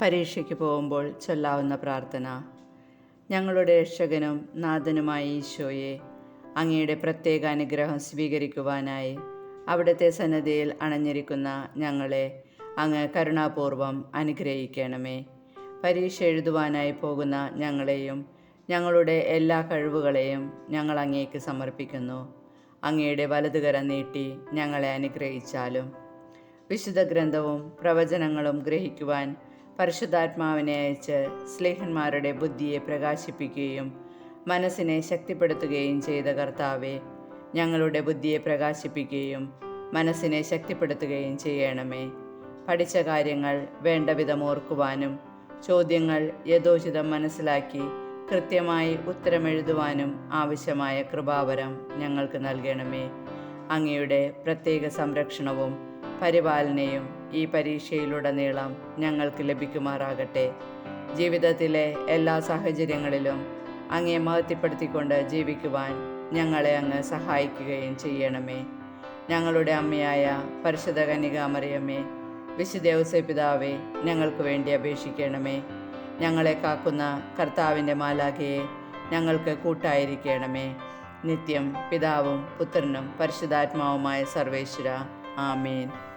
പരീക്ഷയ്ക്ക് പോകുമ്പോൾ ചൊല്ലാവുന്ന പ്രാർത്ഥന. ഞങ്ങളുടെ രക്ഷകനും നാഥനുമായ ഈശോയെ അങ്ങയുടെ പ്രത്യേക അനുഗ്രഹം സ്വീകരിക്കുവാനായി അവിടുത്തെ സന്നദ്ധയിൽ അണഞ്ഞിരിക്കുന്ന ഞങ്ങളെ അങ്ങ് കരുണാപൂർവം അനുഗ്രഹിക്കണമേ. പരീക്ഷ എഴുതുവാനായി പോകുന്ന ഞങ്ങളെയും ഞങ്ങളുടെ എല്ലാ കഴിവുകളെയും ഞങ്ങൾ അങ്ങേക്ക് സമർപ്പിക്കുന്നു. അങ്ങയുടെ വലതുകര നീട്ടി ഞങ്ങളെ അനുഗ്രഹിച്ചാലും. വിശുദ്ധ ഗ്രന്ഥവും പ്രവചനങ്ങളും ഗ്രഹിക്കുവാൻ പരിശുദ്ധാത്മാവിനെ അയച്ച് സ്ലേഹന്മാരുടെ ബുദ്ധിയെ പ്രകാശിപ്പിക്കുകയും മനസ്സിനെ ശക്തിപ്പെടുത്തുകയും ചെയ്ത കർത്താവെ ഞങ്ങളുടെ ബുദ്ധിയെ പ്രകാശിപ്പിക്കുകയും മനസ്സിനെ ശക്തിപ്പെടുത്തുകയും ചെയ്യണമേ. പഠിച്ച കാര്യങ്ങൾ വേണ്ട വിധം ഓർക്കുവാനും ചോദ്യങ്ങൾ യഥോചിതം മനസ്സിലാക്കി കൃത്യമായി ഉത്തരമെഴുതുവാനും ആവശ്യമായ കൃപാവരം ഞങ്ങൾക്ക് നൽകണമേ. അങ്ങയുടെ പ്രത്യേക സംരക്ഷണവും പരിപാലനയും ഈ പരീക്ഷയിലുടനീളം ഞങ്ങൾക്ക് ലഭിക്കുമാറാകട്ടെ. ജീവിതത്തിലെ എല്ലാ സാഹചര്യങ്ങളിലും അങ്ങേ മഹത്വപ്പെടുത്തിക്കൊണ്ട് ജീവിക്കുവാൻ ഞങ്ങളെ അങ്ങ് സഹായിക്കുകയും ചെയ്യണമേ. ഞങ്ങളുടെ അമ്മയായ പരിശുദ്ധ കന്യകാമറിയമ്മേ വിശുദ്ദേവസ പിതാവേ ഞങ്ങൾക്ക് വേണ്ടി അപേക്ഷിക്കണമേ. ഞങ്ങളെ കാക്കുന്ന കർത്താവിന്റെ മാലാഖയെ ഞങ്ങൾക്ക് കൂട്ടായിരിക്കണമേ. നിത്യം പിതാവും പുത്രനും പരിശുദ്ധാത്മാവുമായ സർവേശ്വര. ആമേൻ.